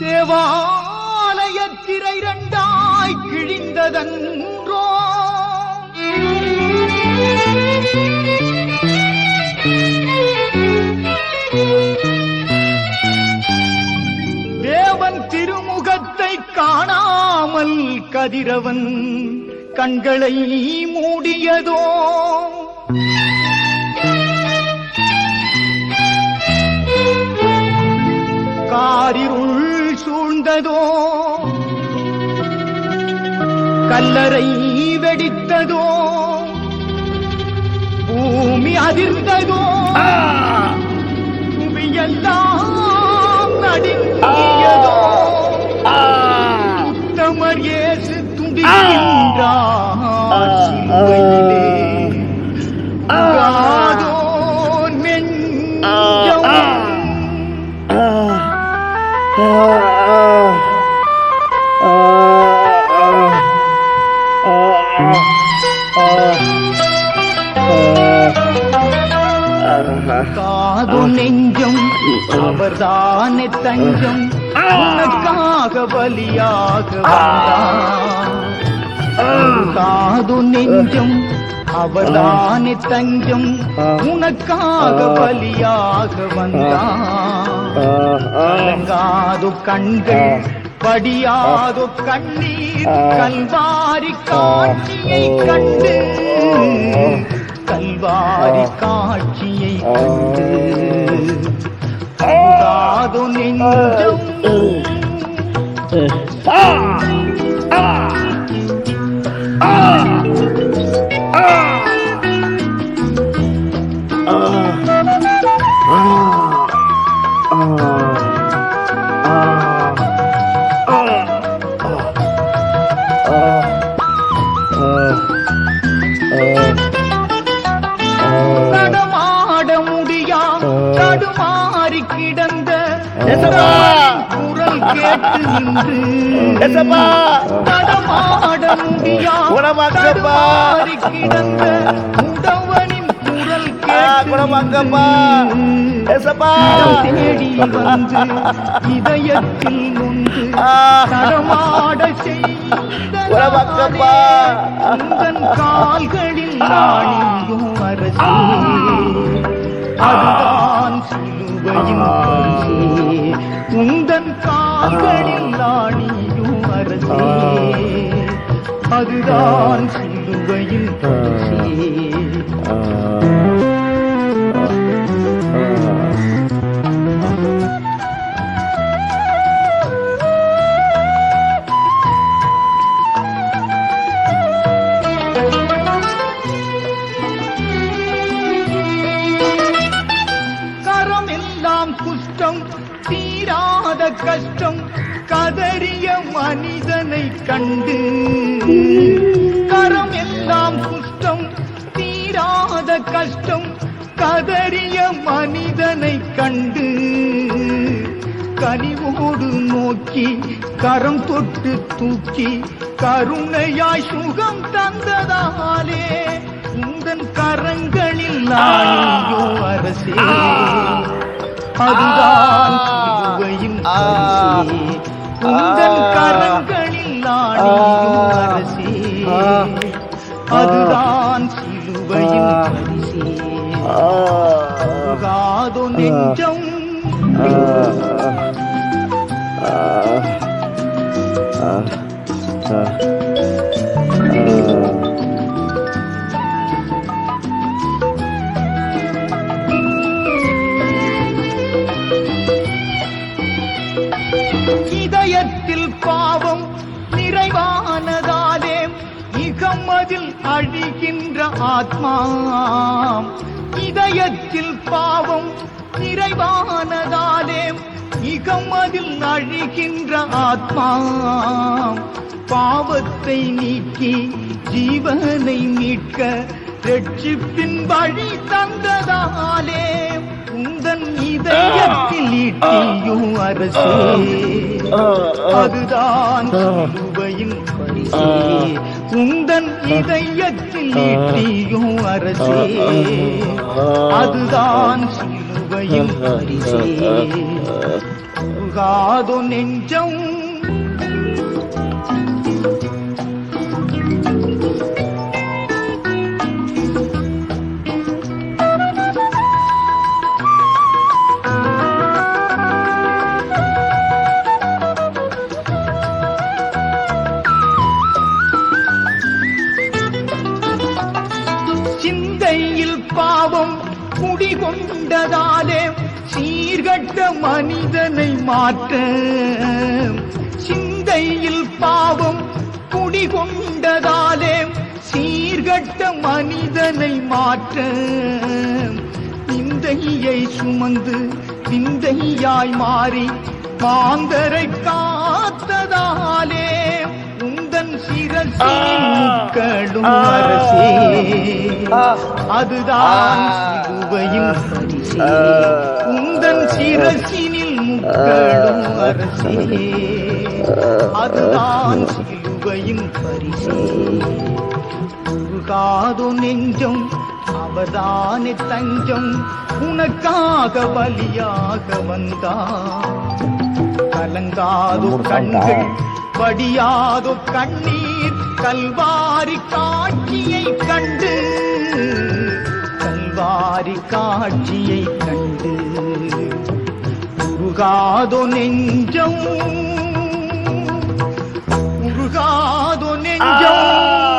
தேவாலயத்திரை இரண்டாய் கிழிந்ததன்றோ? தேவன் திருமுகத்தை காணாமல் கதிரவன் கண்களை மூடியதோ? கல்லறை வெடித்ததோ பூமி அதிர்ந்ததோ புவியெல்லாம் நடுங்கியதோ தமர் இயேசு துடிக்கின்றார் காது நெஞ்சம். அவர்தானே தஞ்சம். உனக்காக வந்தார் காது நெஞ்சம். அவர்தானே தஞ்சம். உனக்காக பலியாக வந்தார் கலங்காது கண்கள் படியாதோ கண்ணீர் கல்வாரி காட்சியை கண்டு கல்வாரி காட்சியை கண்டு நெஞ்சம். நடமாட முடியா தடுமாறி கிடந்த குரல் கேட்டு நின்று. நடமாட முடியா. தடுமாறி கிடந்த உடவனின் குரல். கேட்டு தேடி வந்து இதயத்தில் நொந்து. நடமாட செய்த குணமாக்கப்பா. உந்தன் கால்களில் நாணியும் அரசே. அதுதான் சிலுவையின் உந்தன் கால்களில் நாணியும் அரசே. அதுதான் சிலுவையின் பரிசே குஷ்டம் தீராத கஷ்டம் கதறிய மனிதனை கண்டு. கரம் எல்லாம் குஷ்டம் தீராத கஷ்டம் கதறிய மனிதனை கண்டு. கனிவோடு நோக்கி கரம் தொட்டு தூக்கி கருணையாய் சுகம் தந்ததாலே உந்தன் கரங்களில் நாயோ அரசே. அதுதான் சிலுவையின் பரிசே உந்தன் கரங்களில் நாணியோ அரசே அதுதான் சிலுவையின் பரிசே காதோ நெஞ்சம். இதயத்தில் பாவம் நிறைவானதாலே இகமதில் அழிகின்ற ஆத்மா. இதயத்தில் பாவம் நிறைவானதாலே இகமதில் அழிகின்ற ஆத்மா. பாவத்தை நீக்கி ஜீவனை மீட்க ரட்சிப்பின் வழி தந்ததாலே உந்தன் இதயத்தில் ஈட்டியும் அரசே. அதுதான் சிலுவையின் பரிசே உந்தன் இதயத்தில் ஈட்டியும் அரசே. அதுதான் சிலுவையின் பரிசே உருகாதோ நெஞ்சம் பாவம் குடிகொண்டதாலே சீர்கட்ட மனிதனை மாற்ற சிந்தையில் பாவம் குடிகொண்டதாலே சீர்கட்ட மனிதனை மாற்ற விந்தையை சுமந்து விந்தையாய் மாறி மாந்தரை காத்ததா முக்கடும் அரசே. அதுதான் சிலுவையின் பரிசே உந்தன் சிரசினில் முக்கடும் அரசே. அதுதான் சிலுவையின் பரிசே. உருகாதோ நெஞ்சம் அவதானே தஞ்சம் உனக்காக பலியாக வந்தார் கலங்காதோ கண்கள் படியாதோ கண்ணீர் கல்வாரி காட்சியை கண்டு கல்வாரி காட்சியை கண்டு உருகாதோ நெஞ்சம் உருகாதோ நெஞ்சம்.